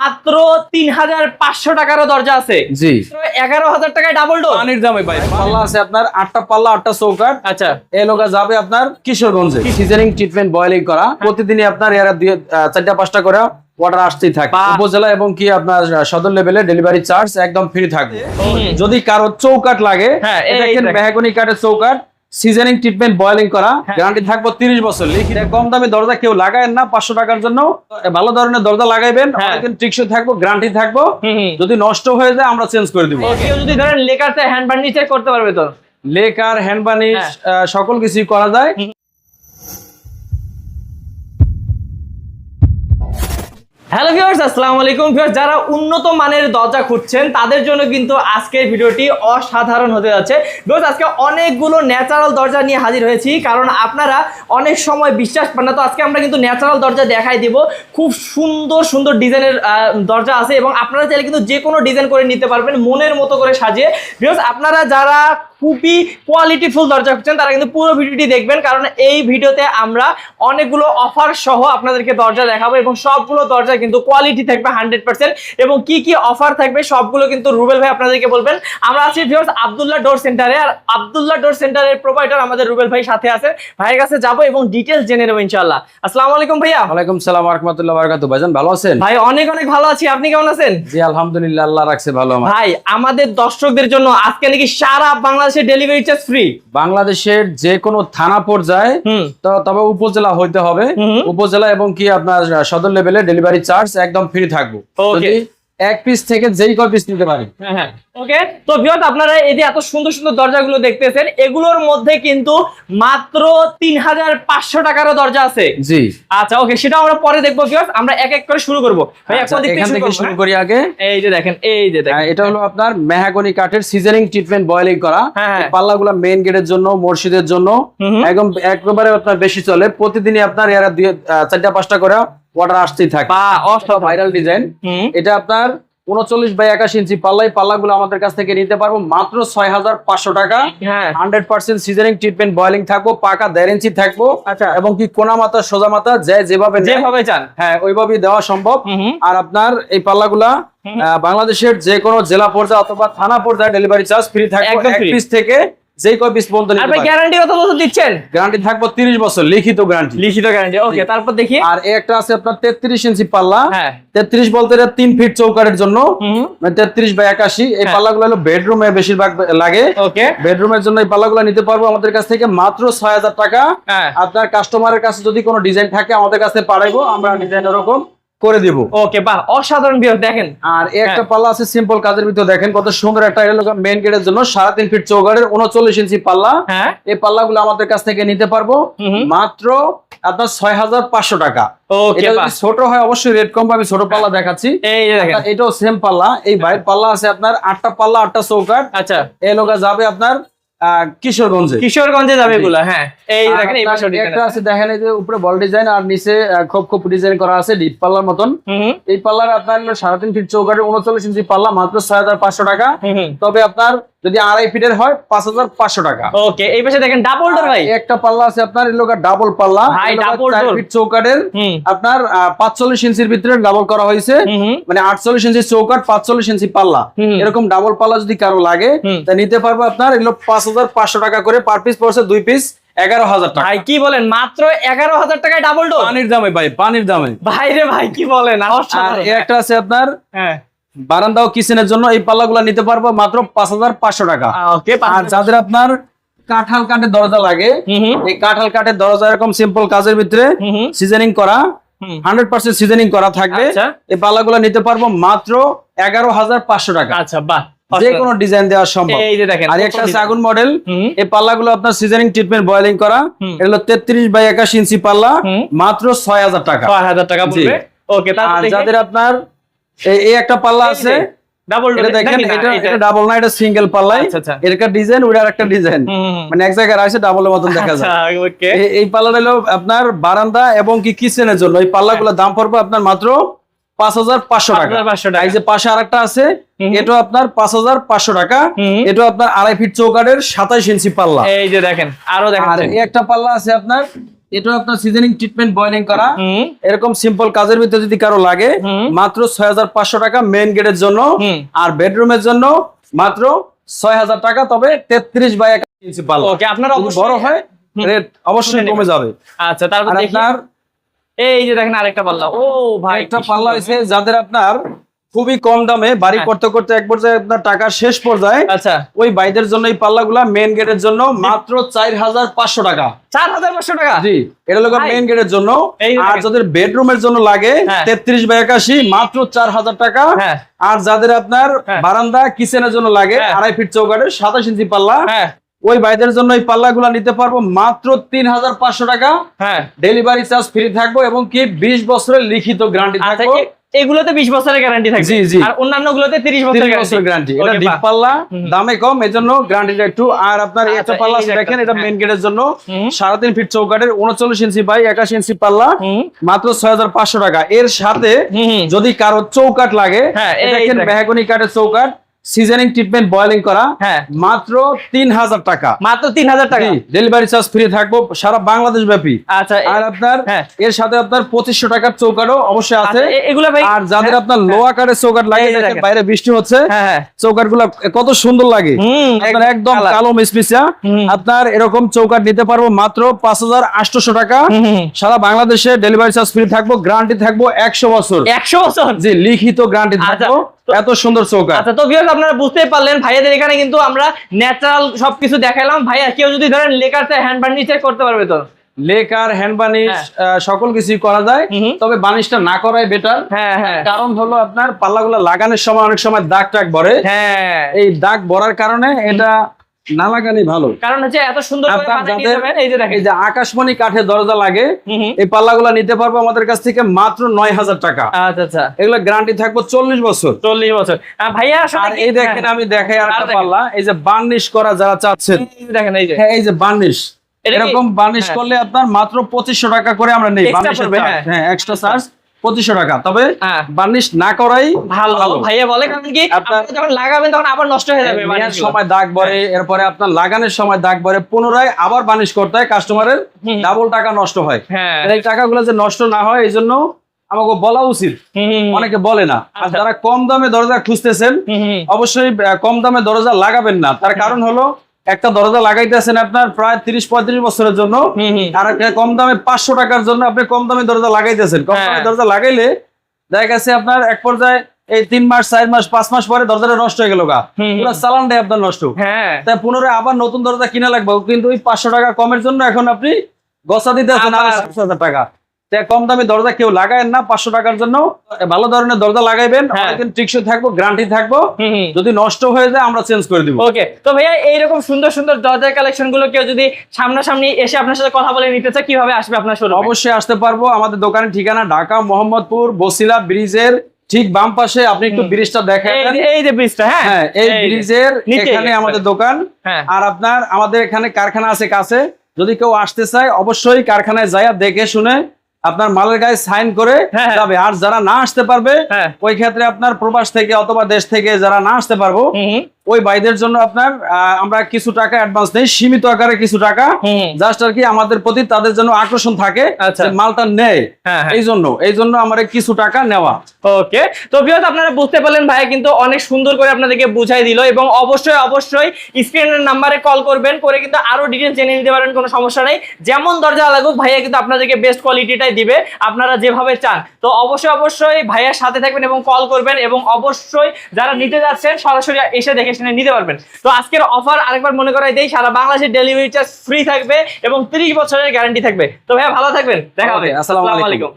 মাত্র তিন হাজার পাঁচশো টাকারও দরজা আছে। জি। এগারো হাজার টাকায় ডাবল ডোর পানির দামে ভাই। পাল্লা আছে আপনার আটটা পাল্লা আটটা চৌকাট আচ্ছা। এই লোকা যাবে আপনার কিশোরগঞ্জে। সিজনিং ট্রিটমেন্ট বয়েলিং করা। প্রতিদিনই আপনার এরা দুই চারটা পাঁচটা করে অর্ডার আসতেই থাকে। বাহ। উপজেলা এবং কি আপনার সদর লেভেলে ডেলিভারি চার্জ একদম ফ্রি থাকবে। যদি কারও চৌকাট লাগে হ্যাঁ। মেহাগনি কাঠের চৌকাট সিজনিং ট্রিটমেন্ট বয়েলিং করা। গ্যারান্টি থাকব তিরিশ বছর লিখি কম দামি দরজা কেউ লাগায় না পাঁচশো টাকার জন্য ভালো ধরনের দরজা লাগাইবেন হ্যাঁ। টিকসই থাকব গ্যারান্টি থাকব। যদি নষ্ট হয়ে যায় আমরা চেঞ্জ করে দিব কেউ যদি ধরেন লেকার হ্যান্ড বার্নিচার করতে পারবে তো লেকার হ্যান্ড বানিশ হ্যাঁ। সকল কিছুই করা যায় হ্যালো ভিউয়ার্স আসসালামু আলাইকুম ভিউয়ার্স যারা উন্নত মানের দরজা খুঁজছেন, তাদের জন্য কিন্তু আজকের ভিডিওটি অসাধারণ হতে যাচ্ছে। ভিউয়ার্স আজকে অনেকগুলো ন্যাচারাল দরজা নিয়ে হাজির হয়েছি, কারণ আপনারা অনেক সময় বিশ্বাস পান না। তো আজকে আমরা কিন্তু ন্যাচারাল দরজা দেখাই দিব। খুব সুন্দর সুন্দর ডিজাইনের দরজা আছে এবং আপনারা চাইলে কিন্তু যে কোনো ডিজাইন করে নিতে পারবেন, মনের মতো করে সাজিয়ে। ভিউয়ার্স আপনারা যারা খুবই কোয়ালিটিফুল দরজা খুঁজছেন তারা কিন্তু পুরো ভিডিওটি দেখবেন কারণ এই ভিডিওতে আমরা অনেকগুলো অফার সহ আপনাদেরকে দরজা দেখাবো এবং সবগুলো দরজা কিন্তু কোয়ালিটি থাকবে হান্ড্রেড পার্সেন্ট এবং কি কি অফার থাকবে সবগুলো কিন্তু রুবেল ভাই আপনাদেরকে বলবেন। আমরা আছি ভিউয়ার্স আবদুল্লাহ ডোর সেন্টারে আর আবদুল্লাহ ডোর সেন্টারের প্রোভাইডার আমাদের রুবেল ভাই সাথে আছে। ভাইয়ের কাছে যাব এবং ডিটেলস জেনে নেব ইনশাল্লাহ আসসালামু আলাইকুম ভাইয়া। ওয়ালাইকুম সালাম রহমতুল্লাহ বারকাতু ভাইজান ভালো আছেন? ভাই অনেক অনেক ভালো আছি। আপনি কেমন আছেন? জি আলহামদুলিল্লাহ আল্লাহ রাখছে ভালো ভাই আমাদের দর্শকদের জন্য আজকে নাকি সারা বাংলাদেশে ডেলিভারি চার্জ ফ্রি বাংলাদেশের যে কোনো থানা পর্যায়ে তবে উপজেলা হইতে হবে। উপজেলা এবং কি আপনার সদর লেভেলে ডেলিভারি চার্জ একদম ফ্রি থাকব। এক পিস থেকে যেই কয় পিস নিতে পারি। হ্যাঁ হ্যাঁ। ওকে তো বিয়ত আপনারা এই যে এত সুন্দর সুন্দর দরজাগুলো দেখতেছেন এগুলোর মধ্যে কিন্তু মাত্র তিন হাজার পাঁচশো টাকারও দরজা আছে। জি। আচ্ছা ওকে সেটা আমরা পরে দেখব বিয়ত আমরা এক এক করে শুরু করব। ভাই আচ্ছা, এখন থেকে শুরু করি আগে। এই যে দেখেন এই যে দেখেন। হ্যাঁ, এটা হলো আপনার মেহাগনি কাঠের সিজনিং ট্রিটমেন্ট বয়েলিং করা। হ্যাঁ, হ্যাঁ। পাল্লাগুলো মেইন গেটের জন্য মসজিদের জন্য। একদম একেবারে আপনার বেশি চলে। প্রতিদিনই আপনার এরা দুই চারটা পাঁচটা করে অর্ডার আসতেই থাকে। অসাধারণ ভাইরাল ডিজাইন এটা আপনার উনচল্লিশ বাই একাশি ইঞ্চি পাল্লাই পাল্লাগুলো আমাদের কাছ থেকে নিতে পারব। মাত্র ছয় হাজার পাঁচশো টাকা। হান্ড্রেড পার্সেন্ট সিজারিং ট্রিটমেন্ট বয়েলিং থাকব পাকা দেড় ইঞ্চি থাকব। আচ্ছা। এবং কি কোনা মাথা সোজা মাথা যে যেভাবে যেভাবে চান। হ্যাঁ ওইভাবেই দেওয়া সম্ভব। আর আপনার এই পাল্লাগুলা। বাংলাদেশের যে কোনো জেলা পর্যায়ে অথবা থানা পর্যায়ে ডেলিভারি চার্জ ফ্রি থাকবে। এক পিস থেকে যেই কয় পিস পর্যন্ত আর ভাই গ্যারান্টি কত বছর দিচ্ছেন? গ্যারান্টি থাকব তিরিশ বছর লিখিত গ্যারান্টি লিখিত গ্যারান্টি ওকে তারপর দেখি। আর এই একটা আছে আপনার তেত্রিশ ইঞ্চি পাল্লা। হ্যাঁ। তেত্রিশ বলতে এটা তিন ফিট চৌকারের জন্য। হুম তেত্রিশ বাই একাশি। এই হ্যাঁ। পাল্লাগুলো হলো বেডরুমে বেশিরভাগ লাগে। ওকে বেডরুমের জন্য এই পাল্লাগুলো নিতে পারব আমাদের কাছ থেকে মাত্র ছয় হাজার টাকা। হ্যাঁ। আপনার কাস্টমারের কাছে যদি কোনো ডিজাইন থাকে আমাদের কাছে পাঠাইবো। আমরা ডিজাইন এরকম করে দিব। ওকে বাহ অসাধারণ বিয়ত দেখেন। আর একটা হ্যাঁ। পাল্লা আছে সিম্পল কাজের ভিতর দেখেন কত সুন্দর একটা মেন গেটের জন্য সাড়ে তিন ফিট চৌকারের উনচল্লিশ ইঞ্চি পাল্লা। হ্যাঁ। এই পাল্লাগুলো আমাদের কাছ থেকে নিতে পারব। মাত্র আপনার ছয় হাজার পাঁচশো টাকা। ছোট হয় অবশ্যই রেট কম আমি ছোট পাল্লা দেখাচ্ছি। এই দেখেন। এটাও সেম পাল্লা। এই বাইরের পাল্লা আছে আপনার আটটা পাল্লা আটটা চৌকাট আচ্ছা। লোকা যাবে আপনার কিশোরগঞ্জে। কিশোরগঞ্জে যাবে জি। এগুলো হ্যাঁ। এই দেখেন এই আপনার পাশে একটা আছে দেখেন এই যে উপরে বল ডিজাইন আর নিচে খুব ডিজাইন করা আছে ডিপ পাল্লার মতন। এই পাল্লার আপনার সাড়ে তিন ফিট চৌকাটে উনচল্লিশ ইঞ্চি পাল্লা মাত্র ছয় হাজার পাঁচশো টাকা। তবে আপনার যদি আড়াই ফিটের হয় পাঁচ হাজার পাঁচশো টাকা। ওকে এই পাশে দেখেন ডাবল ডোর ভাই। একটা পাল্লা আছে আপনার ডাবল পাল্লা। ফিট চৌকাঠের আপনার পাঁচচল্লিশ ইঞ্চির ভিতরে ডাবল করা হয়েছে। মানে আটচল্লিশ ইঞ্চি চৌকাট পাঁচচল্লিশ ইঞ্চি পাল্লা। এরকম ডাবল পাল্লা যদি কারও লাগে তা নিতে পারব আপনার এগুলো পাঁচ হাজার পাঁচশো টাকা করে পার পিস পড়ছে দুই পিস এগারো হাজার টাকা। ভাই কি বলেন? মাত্র এগারো হাজার টাকায় ডাবল ডোর পানির দামে ভাই পানির দামে। ভাই রে ভাই কি বলেন? আর একটা আছে আপনার হ্যাঁ। বারান্দা ও কিচেনের জন্য এই পাল্লাগুলো নিতে পারব মাত্র পাঁচ হাজার পাঁচশো টাকা। আর যাদের আপনার কাঁঠাল কাঠের দরজা লাগে এই কাঁঠাল কাঠের দরজা এরকম সিম্পল কাজের ভিতরে সিজনিং করা। হান্ড্রেড পার্সেন্ট সিজনিং করা থাকবে। আচ্ছা। এই পাল্লাগুলো নিতে পারব মাত্র এগারো হাজার পাঁচশো টাকা। আচ্ছা বাহ যে কোনো ডিজাইন দেওয়া সম্ভব। আর একটা আগুন মডেল এই পাল্লাগুলো আপনার সিজনিং ট্রিটমেন্ট বয়েলিং করা। তেত্রিশ বাই একাশি ইঞ্চি পাল্লা মাত্র ছয় হাজার টাকা। ছয় হাজার যাদের আপনার এই- একটা পাল্লা আছে। ডাবল এটা দেখেন এটা এটা ডাবল না এটা সিঙ্গেল পাল্লাই। আচ্ছা, আচ্ছা। এটা ডিজাইন ওটার একটা ডিজাইন মানে এক জায়গায় আছে ডাবলের মতন দেখা যায়। আচ্ছা এই- এই পাল্লাটা হলো আপনার বারান্দা এবং কি কিচেনের জন্য। এই পাল্লাগুলোর দাম পড়বে আপনার মাত্র পাঁচ হাজার পাঁচশো টাকা। 5,500 টাকা। এই যে পাশে আরেকটা আছে এটা আপনার পাঁচ হাজার পাঁচশো টাকা। এটা আপনার আড়াই ফিট চৌকাটের সাতাইশ ইঞ্চি পাল্লা। এই যে দেখেন আরও আর দেখেন এই একটা পাল্লা আছে আপনার এটা আপনার সিজনিং ট্রিটমেন্ট বয়লিং করা। এরকম সিম্পল কাজের ভিতরে যদি কারও লাগে মাত্র ছয় টাকা মেইন গেটের জন্য আর বেডরুমের জন্য মাত্র ছয় হাজার টাকা তবে তেত্রিশ বাই এক ইঞ্চি ওকে আপনারা বড় হয় রেট অবশ্যই কমে যাবে। আচ্ছা তারপর আপনার এই যে দেখেন আরেকটা পাল্লা। ও ভাই একটা পাল্লা হয়েছে যাদের আপনার খুবই কম দামে বাড়ি হ্যাঁ। করতে করতে এক পর্যায়ে আপনার টাকা শেষ পর্যায়ে আচ্ছা ওই বাইদের জন্য এই পাল্লাগুলা মেন গেটের জন্য মাত্র চার হাজার পাঁচশো টাকা চার হাজার পাঁচশো টাকা জি এটা ভাই। মেইন গেটের জন্য আর যাদের বেডরুমের জন্য লাগে হ্যাঁ। তেত্রিশ বাই একাশি মাত্র চার হাজার টাকা হ্যাঁ আর যাদের আপনার হ্যাঁ। বারান্দা কিচেনের জন্য লাগে হ্যাঁ। আড়াই ফিট চৌকাঠের সাতাশ ইঞ্চি পাল্লা হ্যাঁ ওই বাইদের জন্য এই পাল্লাগুলা নিতে পারব মাত্র তিন হাজার পাঁচশো টাকা। হ্যাঁ। ডেলিভারি চার্জ ফ্রি থাকব এবং কি বিশ বছরের লিখিত গ্যারান্টি থাকব। এগুলোতে বিশ বছরের গ্যারান্টি থাকে জি, জি। আর অন্যান্য গুলোতে তিরিশ বছরের গ্যারান্টি এটা ডিপ পাল্লা দামে কম এই জন্য গ্যারান্টিটা একটু আর আপনার আচ্ছা, একটা পাল্লা দেখেন এটা হ্যাঁ। মেন গেটের জন্য হুম। সাড়ে তিন ফিট চৌকাঠের উনচল্লিশ ইঞ্চি বাই একাশি ইঞ্চি পাল্লা মাত্র ছয় হাজার পাঁচশো টাকা। এর সাথে। যদি কারও চৌকাট লাগে হ্যাঁ, দেখেন দেখেন। কাঠের চৌকাট সিজনিং ট্রিটমেন্ট বয়লিং করা হ্যাঁ। মাত্র তিন হাজার টাকা। মাত্র তিন হাজার টাকা ডেলিভারি চার্জ ফ্রি থাকব সারা বাংলাদেশ ব্যাপী। আচ্ছা আর আপনার হ্যাঁ। এর সাথে আপনার পঁচিশশো টাকার চৌকাটও অবশ্যই আছে। আচ্ছা, এগুলো ভাই আর যাদের আপনার লোয়া কাঠের চৌকাট লাগে। বাইরে বৃষ্টি হচ্ছে। হ্যাঁ হ্যাঁ। চৌকাটগুলা কত সুন্দর লাগে। একদম। কালো মিসমিসা। আপনার এরকম চৌকাট নিতে পারব মাত্র পাঁচ হাজার আটশোশো টাকা। সারা বাংলাদেশে ডেলিভারি চার্জ ফ্রি থাকব গ্যারান্টি থাকব একশো বছর। একশো বছর? জি লিখিত গ্যারান্টি আচ্ছা, থাকব। তো- এত সুন্দর চৌকা। আচ্ছা তো ভিউয়ার্স আপনারা বুঝতেই পারলেন ভাইয়াদের এখানে কিন্তু আমরা ন্যাচারাল সবকিছু দেখাইলাম। ভাইয়া কেউ যদি ধরেন লেকার হ্যান্ড ফার্নিচার করতে পারবে তো? লেকার হ্যান্ড বানিশ সকল কিছুই করা যায়। তবে বানিশটা না করাই বেটার হ্যাঁ হ্যাঁ। কারণ হলো আপনার পাল্লাগুলো লাগানোর সময় অনেক সময় দাগ টাগ ভরে হ্যাঁ। এই দাগ ভরার কারণে এটা না লাগানি ভালো। কারণ হচ্ছে এত সুন্দর এই যে দেখেন। এই যে আকাশমণি কাঠের দরজা লাগে। এই পাল্লাগুলো নিতে পারব আমাদের কাছ থেকে মাত্র নয় হাজার টাকা। আচ্ছা আচ্ছা। এগুলো গ্যারান্টি থাকব চল্লিশ বছর। চল্লিশ বছর। ভাইয়া আর এই দেখেন হ্যাঁ, আমি দেখাই আর একটা পাল্লা এই যে বার্নিশ করা যারা চাচ্ছেন। দেখেন এই যে। হ্যাঁ এই যে বার্নিশ। এরকম বার্নিশ হ্যাঁ। করলে আপনার মাত্র পঁচিশশো টাকা করে আমরা নেই। বার্নিশের। হ্যাঁ। এক্সট্রা চার্জ পঁচিশশো টাকা। তবে হ্যাঁ। বার্নিশ না করাই ভালো। ভাইয়া বলে কারণ কি যখন লাগাবেন তখন আবার নষ্ট হয়ে যাবে সময় দাগ ভরে এরপরে আপনার লাগানোর সময় দাগ ভরে পুনরায় আবার বার্নিশ করতে হয় কাস্টমারের ডাবল টাকা নষ্ট হয়। হ্যাঁ। এই টাকাগুলো যে নষ্ট না হয় এই জন্য আমাকে বলা উচিত। অনেকে বলে না। আর আচ্ছা। যারা কম দামে দরজা খুঁজতেছেন। অবশ্যই কম দামে দরজা লাগাবেন না। তার কারণ হলো একটা দরজা লাগাইতেছেন আপনার প্রায় তিরিশ পঁয়ত্রিশ বছরের জন্য। আর একটা কম দামে পাঁচশো টাকার জন্য আপনি কম দামে দরজা লাগাইতেছেন। কম হ্যাঁ। দামে দরজা লাগাইলে দেখা গেছে আপনার এক পর্যায়ে এই তিন মাস চার মাস পাঁচ মাস পরে দরজাটা নষ্ট হয়ে গেল গা। পুরো চালানটাই আপনার নষ্ট। হ্যাঁ। তাই পুনরায় আবার নতুন দরজা কিনা লাগবে। কিন্তু ওই পাঁচশো টাকা কমের জন্য এখন আপনি গসা দিতে আছেন আরও হাজার টাকা। কম দামি দরজা কেউ লাগায় না পাঁচশো টাকার জন্য। ভালো ধরনের দরজা লাগাইবেন। হ্যাঁ। টিকসই থাকব গ্যারান্টি থাকব। যদি নষ্ট হয়ে যায় আমরা চেঞ্জ করে দিব। ওকে তো ভাইয়া এইরকম সুন্দর সুন্দর দরজার কালেকশনগুলো কেউ যদি সামনাসামনি এসে আপনার সাথে কথা বলে নিতে চায় কীভাবে আসবে আপনার শোরুমে অবশ্যই আসতে পারব। আমাদের দোকানের ঠিকানা ঢাকা মোহাম্মদপুর বসিলা ব্রিজের ঠিক বাম পাশে। আপনি একটু ব্রিজটা দেখেন। এই- এই যে ব্রিজটা হ্যাঁ? হ্যাঁ এই ব্রিজের এখানে আমাদের দোকান। হ্যাঁ। আর আপনার আমাদের এখানে কারখানা আছে কাছে। যদি কেউ আসতে চায় অবশ্যই কারখানায় যায় দেখে শুনে আপনার মালের গায়ে সাইন করে হ্যাঁ। যাবে। আর যারা না আসতে পারবে হ্যাঁ। ওই ক্ষেত্রে আপনার প্রবাস থেকে অথবা দেশ থেকে যারা না আসতে পারব ওই ভাইদের জন্য আপনার আমরা কিছু টাকা অ্যাডভান্স নেই সীমিত আকারে কিছু টাকা। জাস্ট আর কি আমাদের প্রতি তাদের জন্য আকর্ষণ থাকে আচ্ছা। মালটা নেয়। হ্যাঁ হ্যাঁ। এই জন্য এই জন্য আমার কিছু টাকা নেওয়া। ওকে তো ভিউয়ার্স আপনারা বুঝতে পারলেন ভাই কিন্তু অনেক সুন্দর করে আপনাদেরকে বুঝাই দিল এবং অবশ্যই অবশ্যই স্ক্রিনের নাম্বারে কল করবেন করে কিন্তু আরও ডিটেলস জেনে নিতে পারেন কোনো সমস্যা নেই। যেমন দরজা লাগুক ভাইয়া কিন্তু আপনাদেরকে বেস্ট কোয়ালিটিটাই দিবে আপনারা যেভাবে চান। তো অবশ্যই অবশ্যই ভাইয়ার সাথে থাকবেন এবং কল করবেন এবং অবশ্যই যারা নিতে যাচ্ছেন সরাসরি এসে দেখে শুনে নিতে পারবেন। তো আজকের অফার আরেকবার মনে করাই দেই সারা বাংলাদেশের ডেলিভারি চার্জ ফ্রি থাকবে এবং 30 বছরের গ্যারান্টি থাকবে। তো ভাই ভালো থাকবেন দেখা হবে। আসসালামু আলাইকুম।